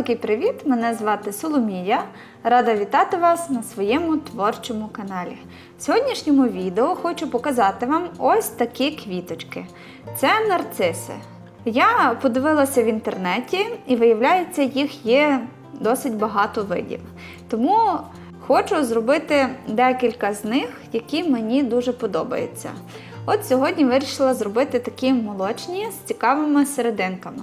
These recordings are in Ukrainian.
великий привіт! Мене звати Соломія. Рада вітати вас на своєму творчому каналі. В сьогоднішньому відео хочу показати вам ось такі квіточки. Це нарциси. Я подивилася в інтернеті і виявляється, їх є досить багато видів. Тому хочу зробити декілька з них, які мені дуже подобаються. От сьогодні вирішила зробити такі молочні з цікавими серединками,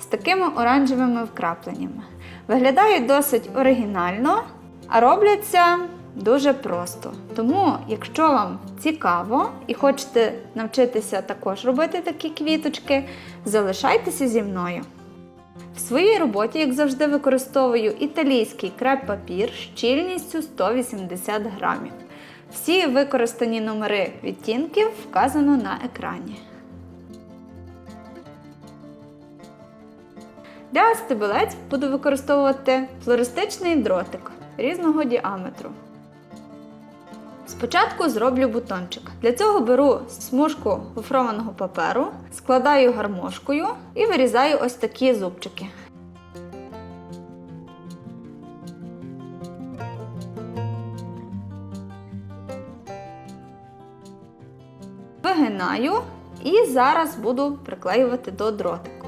з такими оранжевими вкрапленнями. Виглядають досить оригінально, а робляться дуже просто. Тому, якщо вам цікаво і хочете навчитися також робити такі квіточки, залишайтеся зі мною. В своїй роботі, як завжди, використовую італійський креп-папір щільністю 180 грамів. Всі використані номери відтінків вказано на екрані. Для стебелець буду використовувати флористичний дротик різного діаметру. Спочатку зроблю бутончик. Для цього беру смужку гофрованого паперу, складаю гармошкою і вирізаю ось такі зубчики. Вигинаю і зараз буду приклеювати до дротику.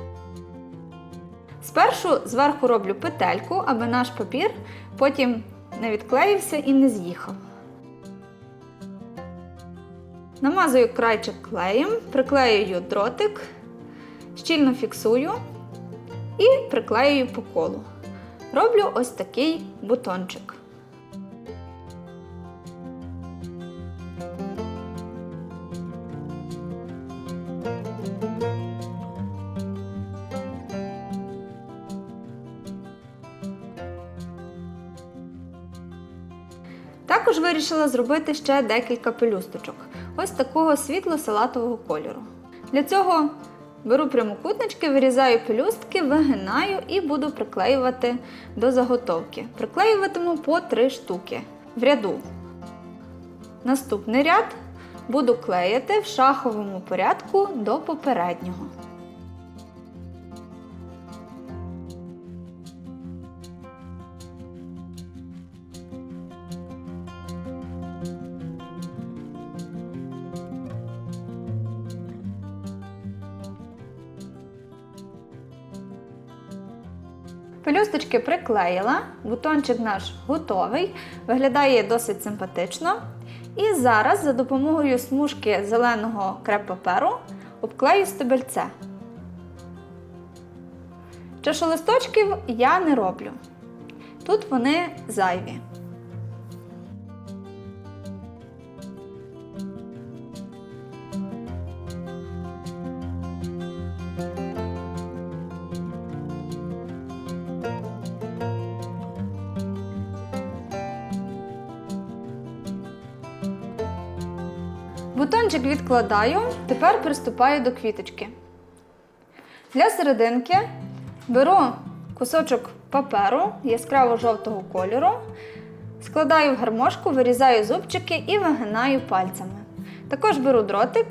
Спершу зверху роблю петельку, аби наш папір потім не відклеївся і не з'їхав. Намазую крайчик клеєм, приклеюю дротик, щільно фіксую і приклеюю по колу. Роблю ось такий бутончик. Також вирішила зробити ще декілька пелюсточок, ось такого світло-салатового кольору. Для цього беру прямокутнички, вирізаю пелюстки, вигинаю і буду приклеювати до заготовки. Приклеюватиму по 3 штуки в ряду. Наступний ряд буду клеїти в шаховому порядку до попереднього. Пелюсточки приклеїла, бутончик наш готовий, виглядає досить симпатично. І зараз за допомогою смужки зеленого креп-паперу обклею стебельце. Чашолисточків я не роблю. Тут вони зайві. Бутончик відкладаю, тепер приступаю до квіточки. Для серединки беру кусочок паперу яскраво-жовтого кольору, складаю в гармошку, вирізаю зубчики і вигинаю пальцями. Також беру дротик,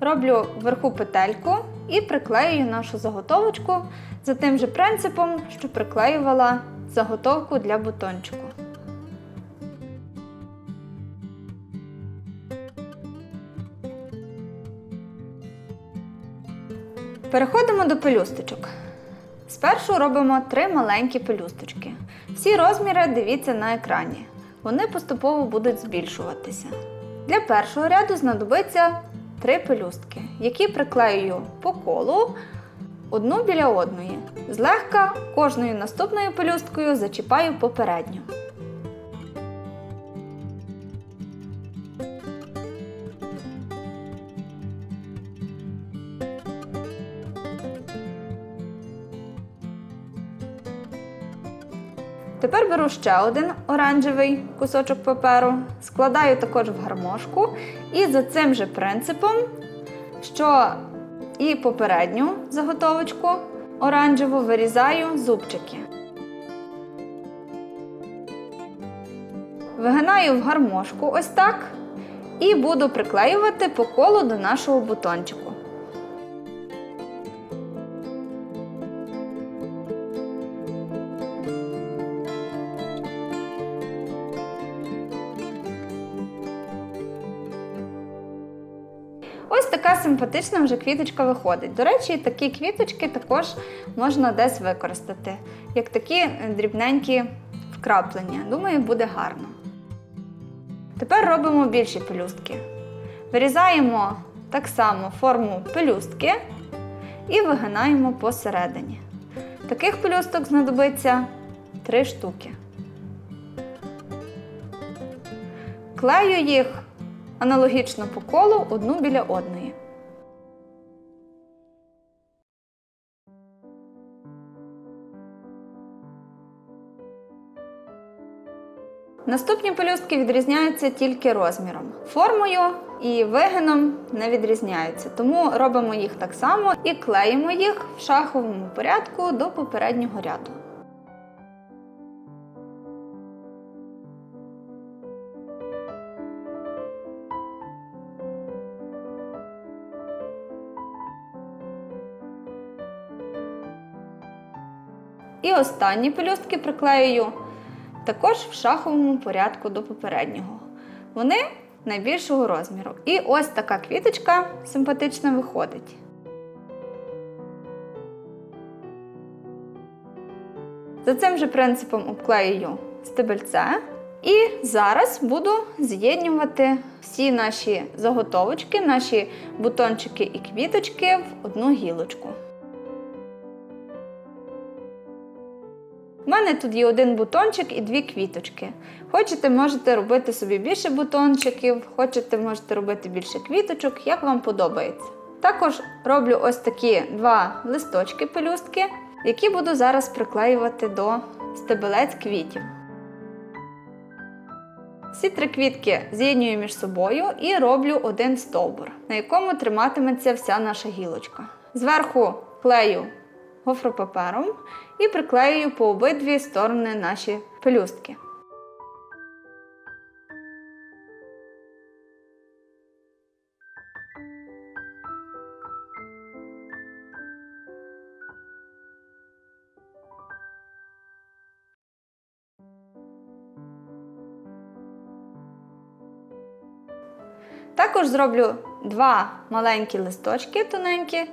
роблю вверху петельку і приклеюю нашу заготовочку за тим же принципом, що приклеювала заготовку для бутончику. Переходимо до пелюсточок. Спершу робимо три маленькі пелюсточки. Всі розміри дивіться на екрані. Вони поступово будуть збільшуватися. Для першого ряду знадобиться три пелюстки, які приклею по колу одну біля одної. Злегка кожною наступною пелюсткою зачіпаю попередню. Тепер беру ще один оранжевий кусочок паперу, складаю також в гармошку і за цим же принципом, що і попередню заготовочку оранжеву вирізаю зубчики. Вигинаю в гармошку ось так і буду приклеювати по колу до нашого бутончику. Симпатична вже квіточка виходить. До речі, такі квіточки також можна десь використати, як такі е, дрібненькі вкраплення. Думаю, буде гарно. Тепер робимо більші пелюстки. Вирізаємо так само форму пелюстки і вигинаємо посередині. Таких пелюсток знадобиться 3 штуки. Клею їх аналогічно по колу одну біля одної. Наступні пелюстки відрізняються тільки розміром. Формою і вигином не відрізняються, тому робимо їх так само і клеїмо їх в шаховому порядку до попереднього ряду. І останні пелюстки приклеюю також в шаховому порядку до попереднього. Вони найбільшого розміру. І ось така квіточка симпатична виходить. За цим же принципом обклеюю стебельце. І зараз буду з'єднувати всі наші заготовочки, наші бутончики і квіточки в одну гілочку. У мене тут є один бутончик і дві квіточки. Хочете, можете робити собі більше бутончиків, хочете, можете робити більше квіточок, як вам подобається. Також роблю ось такі два листочки пелюстки, які буду зараз приклеювати до стебелець квітів. Всі три квітки з'єднюю між собою і роблю один стовбур, на якому триматиметься вся наша гілочка. Зверху клею гофропапером і приклеюю по обидві сторони наші пелюстки. Також зроблю два маленькі листочки тоненькі,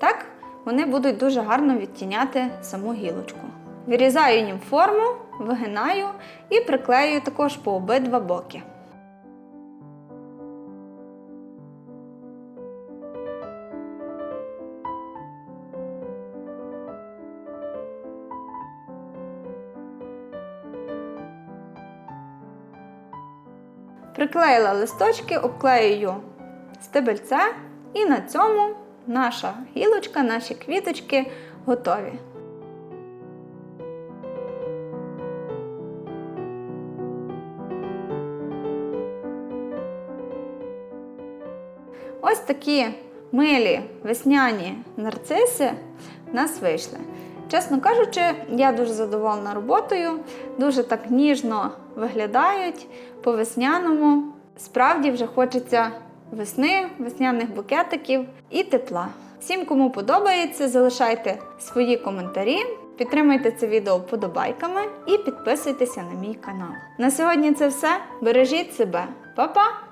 так вони будуть дуже гарно відтіняти саму гілочку. Вирізаю їм форму, вигинаю і приклею також по обидва боки. Приклеїла листочки, обклеюю стебельце, і на цьому наша гілочка, наші квіточки готові. Ось такі милі весняні нарциси в нас вийшли. Чесно кажучи, я дуже задоволена роботою, дуже так ніжно виглядають по-весняному. Справді вже хочеться весни, весняних букетиків і тепла. Всім, кому подобається, залишайте свої коментарі, підтримайте це відео вподобайками і підписуйтеся на мій канал. На сьогодні це все. Бережіть себе, Па-па!